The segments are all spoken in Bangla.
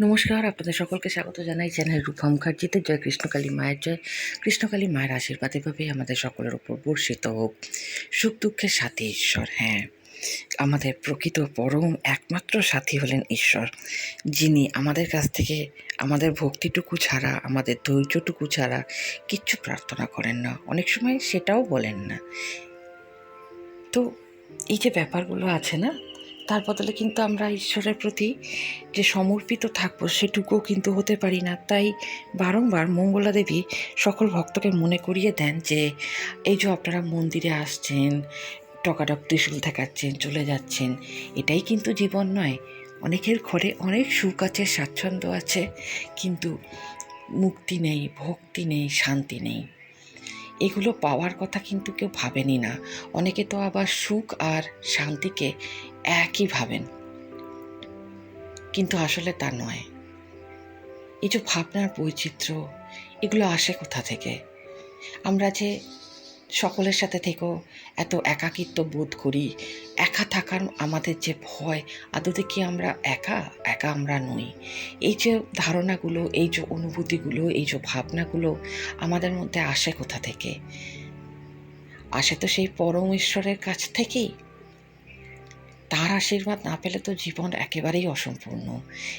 নমস্কার, আপনাদের সকলকে স্বাগত জানাই চ্যানেল রূপা মুখার্জিতে জয় কৃষ্ণকালী মায়ের জয়। কৃষ্ণকালী মায়ের আশীর্বাদ এভাবে আমাদের সকলের ওপর বর্ষিত হোক। সুখ দুঃখের সাথী ঈশ্বর হ্যাঁ। আমাদের প্রকৃত পরম একমাত্র সাথী হলেন ঈশ্বর, যিনি আমাদের কাছ থেকে আমাদের ভক্তিটুকু ছাড়া, আমাদের ধৈর্যটুকু ছাড়া কিচ্ছু প্রার্থনা করেন না। অনেক সময় সেটাও বলেন না। তো এই যে ব্যাপারগুলো আছে না তার বদলে কিন্তু আমরা ঈশ্বরের প্রতি যে সমর্পিত থাকব সেটুকুও কিন্তু হতে পারি না। তাই বারংবার মঙ্গলা দেবী সকল ভক্তকে মনে করিয়ে দেন যে, এই যে আপনারা মন্দিরে আসছেন টকাটক ত্রিশূল দেখাচ্ছেন, চলে যাচ্ছেন, এটাই কিন্তু জীবন নয়। অনেকের ঘরে অনেক সুখ আছে, স্বাচ্ছন্দ্য আছে, কিন্তু মুক্তি নেই, ভক্তি নেই, শান্তি নেই। এগুলো পাওয়ার কথা কিন্তু কেউ ভাবেনি না। অনেকে তো আবার সুখ আর শান্তিকে একই ভাবেন। কিন্তু আসলে তা নয়। এই যে ভাবনার বৈচিত্র্য, এগুলো আসে কোথা থেকে? আমরা যে সকলের সাথে থেকেও এত একাকিত্ব বোধ করি, একা থাকার আমাদের যে ভয়, আদতে কি আমরা একা? একা আমরা নই। এই যে ধারণাগুলো, এই যে অনুভূতিগুলো, এই যে ভাবনাগুলো আমাদের মধ্যে আসে কোথা থেকে? আসে তো সেই পরম ঈশ্বরের কাছ থেকেই। তার আশীর্বাদ না পেলে তো জীবন একেবারেই অসম্পূর্ণ।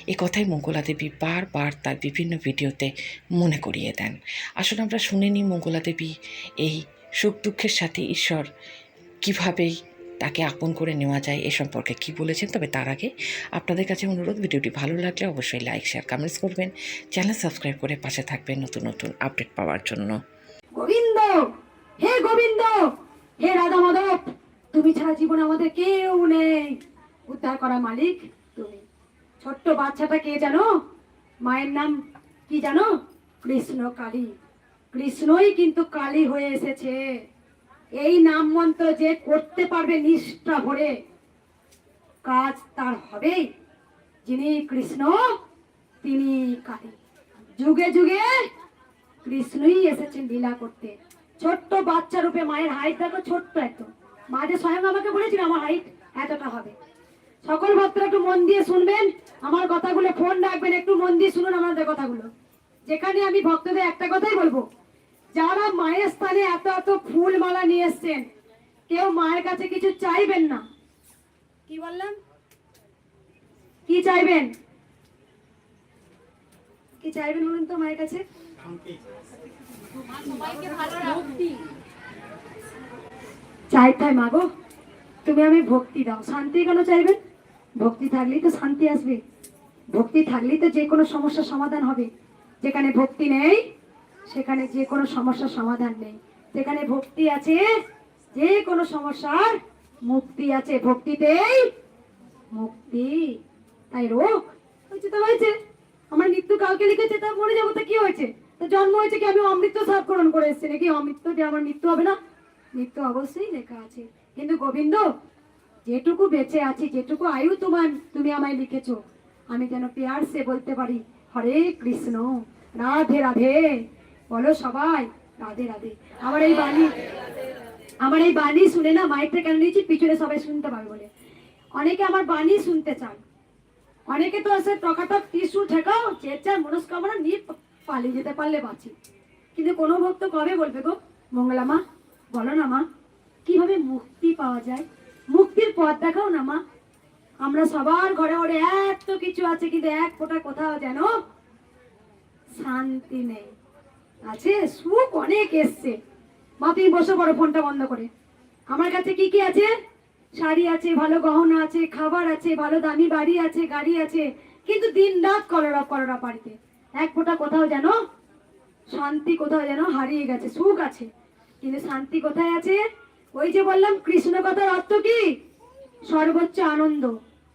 এ কথাই মঙ্গলা দেবী বারবার তার বিভিন্ন ভিডিওতে মনে করিয়ে দেন। আসলে আমরা শুনে নিই মঙ্গলা দেবী এই সুখ দুঃখের সাথে ঈশ্বর কীভাবেই তাকে আপন করে নেওয়া যায় এ সম্পর্কে কি বলেছেন, তবে তার আগে আপনাদের কাছে অনুরোধ, ভিডিওটি ভালো লাগলে অবশ্যই লাইক, শেয়ার কমেন্টস করবেন। চ্যানেল সাবস্ক্রাইব করে পাশে থাকবেন নতুন নতুন আপডেট পাওয়ার জন্য। গোবিন্দ! হে গোবিন্দ! হে রাধা মাধব! তুমি ছাড়া জীবনে আমাদের কেউ নেই। উদ্ধার করা মালিক তুমি। ছোট্ট বাচ্চাটা কে জানো? মায়ের নাম কি জানো? কৃষ্ণ কালী। কৃষ্ণই কিন্তু কালী হয়ে এসেছে। এই নাম মন্ত্র যে করতে পারবে নিষ্ঠা ভরে, কাজ তার হবেই। যিনি কৃষ্ণ, তিনি কালী। যুগে যুগে কৃষ্ণই এসেছেন লীলা করতে। ছোট্ট বাচ্চা রূপে মায়ের হাইট দেখো, ছোট্ট একদম। মা যে স্বয়ং আমাকে বলেছিল আমার হাইট এতটা হবে। সকল ভক্তরা একটু মন দিয়ে শুনবেন আমার কথাগুলো ফোন রাখবেন একটু মন দিয়ে শুনুন আমাদের কথাগুলো। যেখানে আমি ভক্তদের একটা কথাই বলব যারা মায়ের স্থানে এত এত ফুল মালা নিয়ে এসছেন কেউ মায়ের কাছে কিছু চাইবেন না। কি বললাম? কি চাইবেন? কি চাইবেন বলুন তো মায়ের কাছে? চাইতাই মাগো। তুমি আমি ভক্তি দাও। শান্তি কেন চাইবেন ভক্তি থাকলেই তো শান্তি আসবে। ভক্তি থাকলেই তো যে কোনো সমস্যার সমাধান হবে। যেখানে ভক্তি নেই, সেখানে যে কোনো সমস্যার সমাধান নেই। যেখানে ভক্তি আছে যে কোনো সমস্যার মুক্তি আছে। ভক্তিতেই মুক্তি। তাই রোগ হয়েছে তো হয়েছে। আমার মৃত্যু কালকে লিখেছে, তা মরে যাব তা কি হয়েছে? তো জন্ম হয়েছে কি? আমি অমৃত সাক্ষরণ করে এসেছি নাকি? অমৃত দিয়ে আমার মৃত্যু হবে না? মৃত্যু অবশ্যই লেখা আছে। কিন্তু গোবিন্দ, যেটুকু বেঁচে আছি, যেটুকু আয়ু তোমার, তুমি আমায় লিখেছো। আমি যেন পেয়ার সে বলতে পারি, হরে কৃষ্ণ, রাধে রাধে। বলো সবাই, রাধে রাধে। আমার এই বাণী, আমার এই বাণী শুনে না মাইকটা কেন নিয়েছি? পিছনে সবাই শুনতে পাবে বলে। অনেকে আমার বাণী শুনতে চান অনেকে তো আছে টকাটক টিসু ঠেকাও যার মনস্কামনা নিয়ে পালিয়ে যেতে পারলে বাঁচি। কিন্তু কোনো ভক্ত কবে বলবে গো, মঙ্গলা মা? বলো না মা, কীভাবে মুক্তি পাওয়া যায়? মুক্তির পথ দেখাও না মা। আমরা সবার ঘরে ঘরে এত কিছু আছে, কিন্তু এক ফোঁটা কোথাও যেন শান্তি নেই। আছে, সুখ অনেক এসছে। মা, তুমি বসে পড়ো ফোনটা বন্ধ করে। আমার কাছে কি কি আছে? শাড়ি আছে, ভালো গহনা আছে, খাবার আছে, ভালো দামি বাড়ি আছে, গাড়ি আছে, কিন্তু দিন রাত কলরা কলরা বাড়িতে। এক ফোঁটা কোথাও যেন শান্তি কোথাও যেন হারিয়ে গেছে, সুখ আছে। কিন্তু শান্তি কোথায় আছে? ওই যে বললাম, কৃষ্ণ কথার অর্থ কি? সর্বোচ্চ আনন্দ।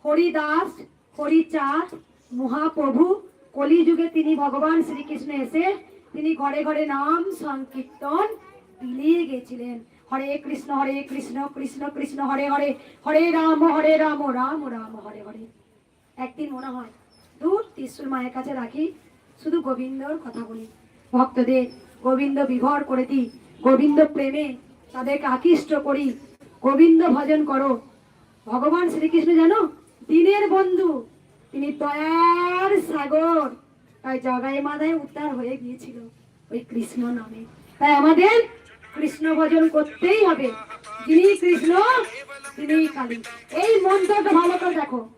হরিদাস হরিচাঁদ মহাপ্রভু, কলিযুগে তিনি ভগবান শ্রীকৃষ্ণ এসে তিনি ঘরে ঘরে নাম সংকীর্তন বিলিয়ে গেছিলেন। হরে কৃষ্ণ হরে কৃষ্ণ কৃষ্ণ কৃষ্ণ, হরে হরে হরে রাম হরে রাম রাম রাম, হরে হরে। একদিন মনে হয়, দূর ত্রিশুল মায়ের কাছে রাখি, শুধু গোবিন্দর কথা বলি। ভক্তদের গোবিন্দ বিভর করে দিই। গোবিন্দ প্রেমে তাদেরকে আকৃষ্ট করি। গোবিন্দ ভজন করো। ভগবান শ্রীকৃষ্ণ জানো, দিনের বন্ধু। তিনি দয়ার সাগর। তাই জগাই মাদায় উদ্ধার হয়ে গিয়েছিল ওই কৃষ্ণ নামে। তাই আমাদের কৃষ্ণ ভজন করতেই হবে। যিনি কৃষ্ণ, তিনি কালী। এই মন্ত্রটা ভালো করে দেখো।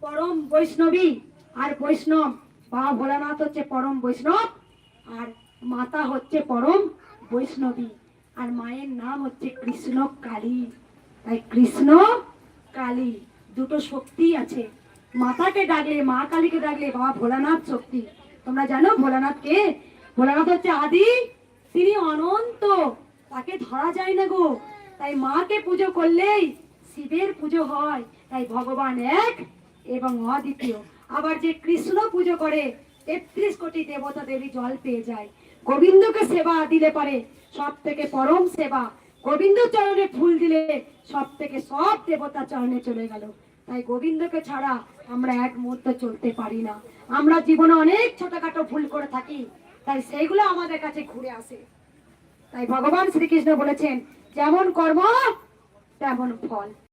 পরম বৈষ্ণবী আর বৈষ্ণব। বা ভোলানাথ হচ্ছে পরম বৈষ্ণব আর মাতা হচ্ছে পরম বৈষ্ণবী। আর মায়ের নাম হচ্ছে কৃষ্ণ কালী। তাই কৃষ্ণ কালী, দুটো শক্তি আছে। মাতাকে ডাকলে, মা কালীকে ডাকলে, বাবা ভোলানাথ শক্তি। তোমরা জানো ভোলানাথ কে ভোলানাথ হচ্ছে আদি, তিনি অনন্ত। তাকে ধরা যায় না গো। তাই মাকে পুজো করলেই শিবের পুজো হয়। তাই ভগবান এক এবং অদ্বিতীয়। আবার যে কৃষ্ণ পুজো করে, তেত্রিশ কোটি দেবতা দেবী জল পেয়ে যায়। গোবিন্দকে সেবা দিলে পারে সব থেকে পরম সেবা। গোবিন্দ চরণে ফুল দিলে সব থেকে সব দেবতা চরণে চলে গেল। তাই গোবিন্দকে ছাড়া আমরা এক মুহূর্ত চলতে পারি না। আমরা জীবনে অনেক ছোটখাটো ভুল করে থাকি, তাই সেইগুলো আমাদের কাছে ঘুরে আসে। তাই ভগবান শ্রীকৃষ্ণ বলেছেন, যেমন কর্ম, তেমন ফল।